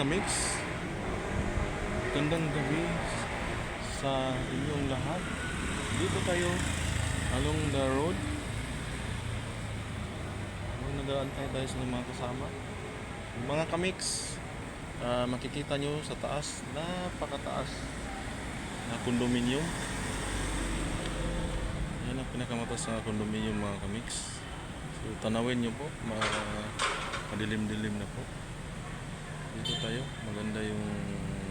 Kamix. Gandang gabi sa inyong lahat. Dito tayo along the road. Nag-aantay tayo sa mga kasama. Mga Kamix, ah, makikita nyo sa taas, napakataas na condominium. Yan ang pinakamatas na condominium mga Kamix. So tanawin nyo po, ma- madilim-dilim na po. Dito tayo, maganda yung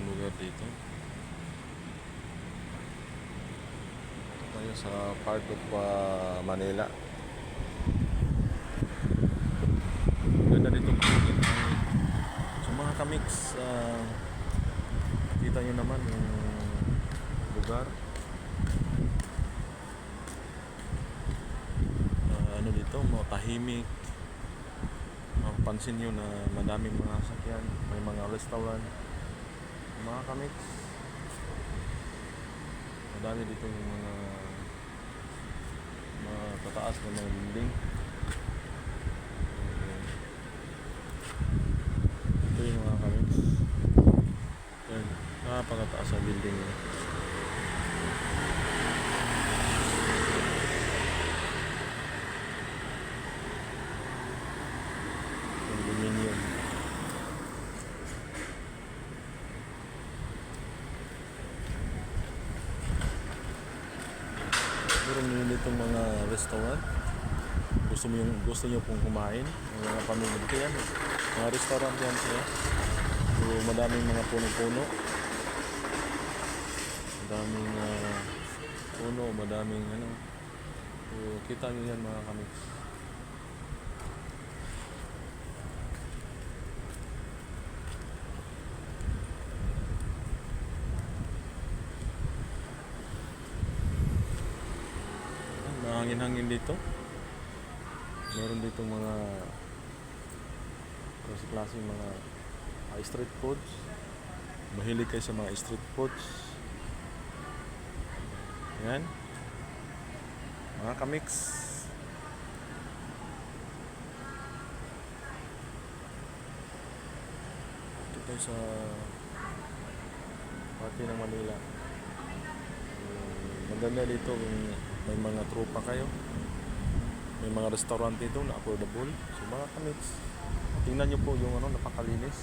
lugar dito. Dito tayo sa part of ah, Manila. Maganda dito. So mga kamix, ah, kita nyo naman yung lugar. Ah, ano dito, mga tahimik. Mapapansin nyo na madaming mga sakyan, may mga restaurant. Mga kamix, madami dito yung mga mga tataas na mga building. Ito yung mga kamix. Yan, napakataas ang building nila. Meron din itong mga restaurant. Gusto mo yung gusto niyo pong kumain, yung mga pamilya yan. Mga restaurant yan sila. So, madaming mga puno-puno. Madaming ah, puno, madaming ano. So, kita niyo yan mga kamiks. Mahangin-hangin dito. Meron dito mga klase-klase mga ah, street foods. Mahilig kayo sa mga street foods. Yan. Mga kamix. Dito tayo sa party ng Manila. Um, maganda dito kung may mga tropa kayo. May mga restaurant dito na affordable. So mga kamix, tingnan nyo po yung ano, napakalinis.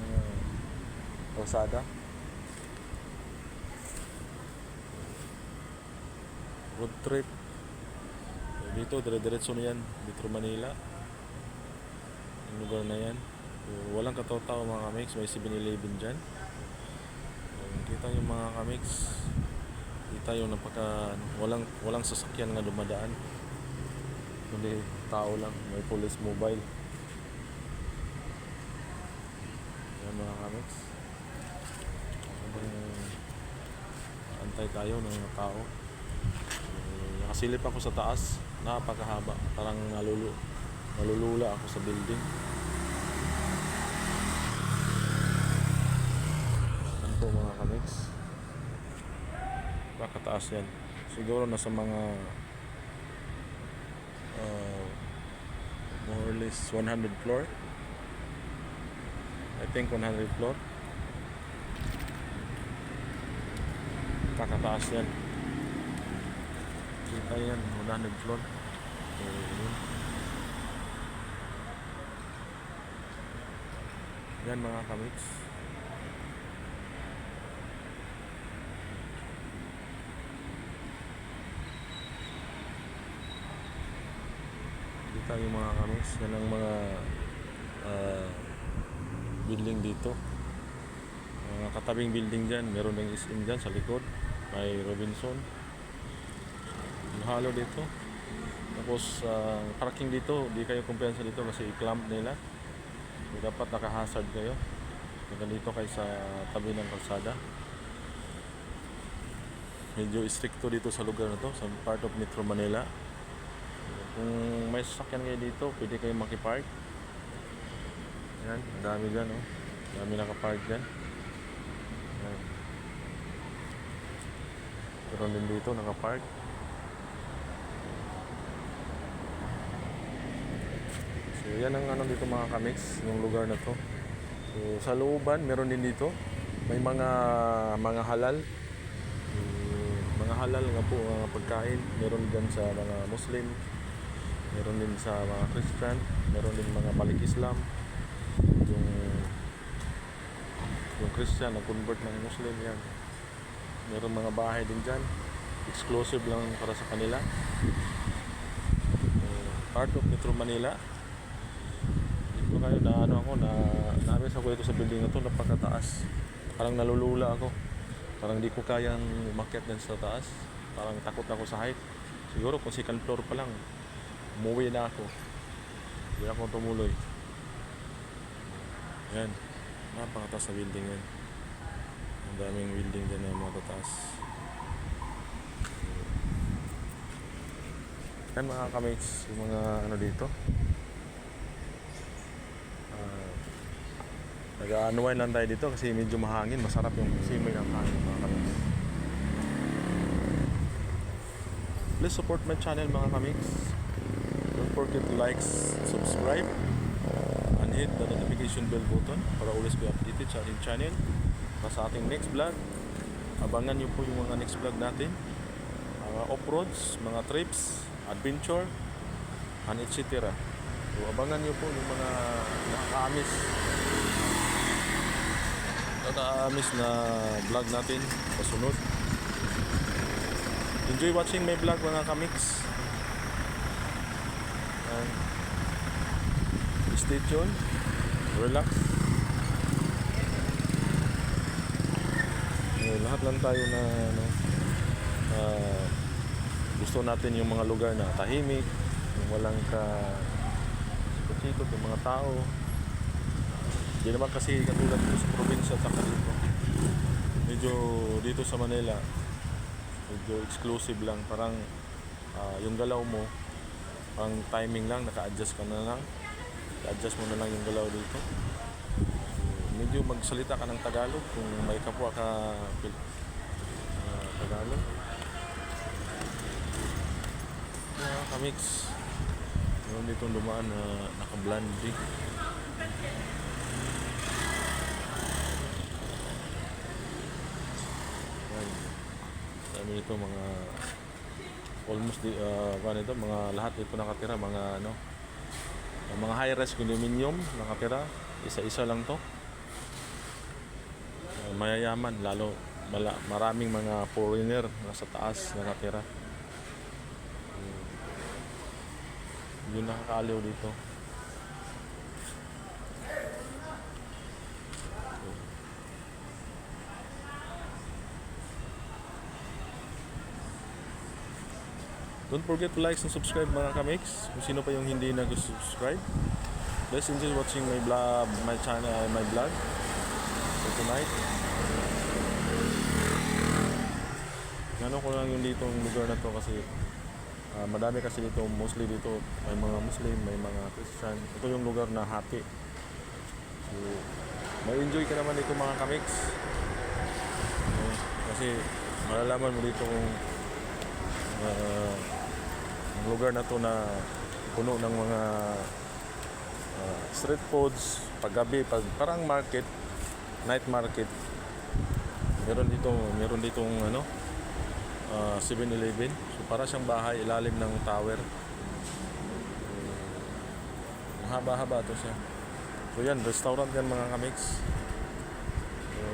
Uh, kalsada. Road trip. So, dito, dire-diretso na yan. Dito Manila. Yung lugar na yan. So, walang kataw-tao mga kamix. May 7-Eleven dyan. So, kita yung mga kamix. Kita yung napaka... Walang, walang sasakyan nga dumadaan. Kundi tao lang. May police mobile. Yan mga kamix. Habang antay tayo ng mga tao. Eh, nakasilip ako sa taas. Napakahaba. Parang nalulu nalulula ako sa building. Yan po mga kamix. Napakataas yan. Siguro nasa mga uh, more or less 100 floor. I think 100 floor. Kakataas yan. Kita yan, 100 floor. Yun. Yan mga kamix. Yung mga kamix. Yan ang mga ah, building dito. Mga katabing building dyan. Meron ng SM dyan sa likod. May Robinson. Yung halo dito. Tapos ah, parking dito, di kayo kumpiyansa dito kasi i-clamp nila. So, dapat naka-hazard kayo. Kaya dito kayo sa tabi ng kalsada. Medyo stricto dito sa lugar na to, sa part of Metro Manila. Kung may sasakyan kayo dito, pwede kayo makipark. Yan, dami dyan, oh. Dami nakapark dyan. Yan. Meron din dito, nakapark. So yan ang ano dito mga kamix, yung lugar na to. So, sa looban, meron din dito. May mga mga halal. Mm, mga halal nga po mga pagkain. Meron din sa mga Muslim. Meron din sa mga Christian. Meron din mga balik Islam. Yung yung Christian na convert ng Muslim yan. Meron mga bahay din dyan. Exclusive lang para sa kanila. Uh, part of Metro Manila. Dito kayo na ano ako na namiss ako ito sa building na to napakataas. Parang nalulula ako. Parang di ko kayang umakyat din sa taas. Parang takot ako sa height. Siguro kung second floor pa lang, umuwi na ako. Hindi ako tumuloy. Yan. Napakataas na building yan. Ang daming building dyan na mga tataas. Yan mga kamates, yung mga ano dito. Ah, Nag-unwind lang tayo dito kasi medyo mahangin. Masarap yung simoy ng hangin mga kamates. Please support my channel mga kamates. Forget to like, subscribe, and hit the notification bell button para always be updated sa ating channel. Para sa ating next vlog. Abangan nyo po yung mga next vlog natin. Mga off-roads, mga trips, adventure, and etc. So, abangan nyo po yung mga nakakaamis nakakaamis na vlog natin pasunod. Enjoy watching my vlog mga kamiks. And stay tuned. Relax. Eh, lahat lang tayo na ano, ah, gusto natin yung mga lugar na tahimik, yung walang ka sikot-sikot yung mga tao. Hindi naman kasi katulad dito sa probinsya at dito. Medyo dito sa Manila, medyo exclusive lang. Parang ah, yung galaw mo, pang timing lang, naka-adjust ka na lang. adjust mo na lang yung galaw dito. Medyo magsalita ka ng Tagalog kung may kapwa ka ah, Tagalog. Mga kamix. Meron dito dumaan na naka-blondie. Yan. Dami ito mga almost di uh, ano ito, mga lahat dito nakatira mga ano mga high rise condominium nakatira isa-isa lang to. Uh, mayayaman lalo mala, maraming mga foreigner nasa taas nakatira. Hmm. yun nakakaaliw dito Don't forget to like and subscribe mga kamix. Kung sino pa yung hindi nag-subscribe. Let's enjoy watching my vlog, my channel, my vlog for tonight. Ano ko lang yung dito yung lugar na to kasi ah, madami kasi dito, mostly dito may mga Muslim, may mga Christian. Ito yung lugar na happy. So, may enjoy ka naman dito mga kamix. Eh, kasi malalaman mo dito kung ang lugar na to na puno ng mga ah, street foods paggabi pag parang market night market. Meron dito meron ditong ano ah, 7-Eleven so para siyang bahay ilalim ng tower. So, haba-haba to siya. So yan restaurant yan mga kamix. So,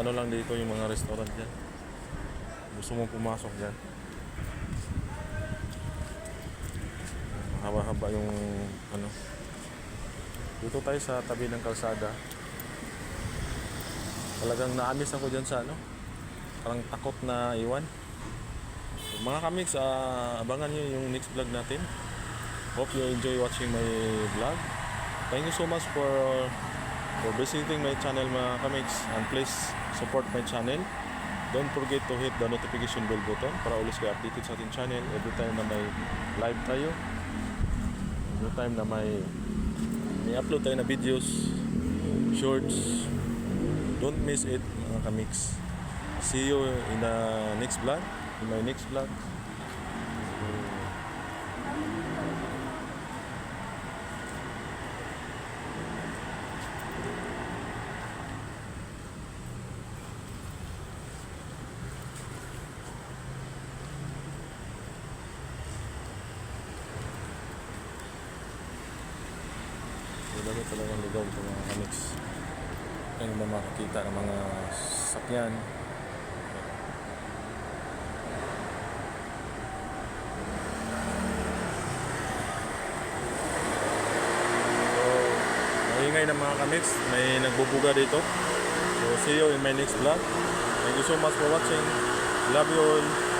ano lang dito yung mga restaurant yan gusto mong pumasok dyan haba-haba yung ano. Dito tayo sa tabi ng kalsada. Talagang naamis ako dyan sa ano parang takot na iwan. Mga kamiks ah, abangan nyo yung next vlog natin. Hope you enjoy watching my vlog. Thank you so much for for visiting my channel mga kamiks and please support my channel. Don't forget to hit the notification bell button para always kayo updated sa ating channel. Every time na may live tayo every time na may may upload tayo na videos shorts. Don't miss it mga kamix. See you in the next vlog in my next vlog So, Madami talagang lugaw ito mga kamix. Yan ba makikita ng mga sakyan. Maingay ng mga kamix. May nagbubuga dito. So, see you in my next vlog. Thank you so much for watching. Love you all.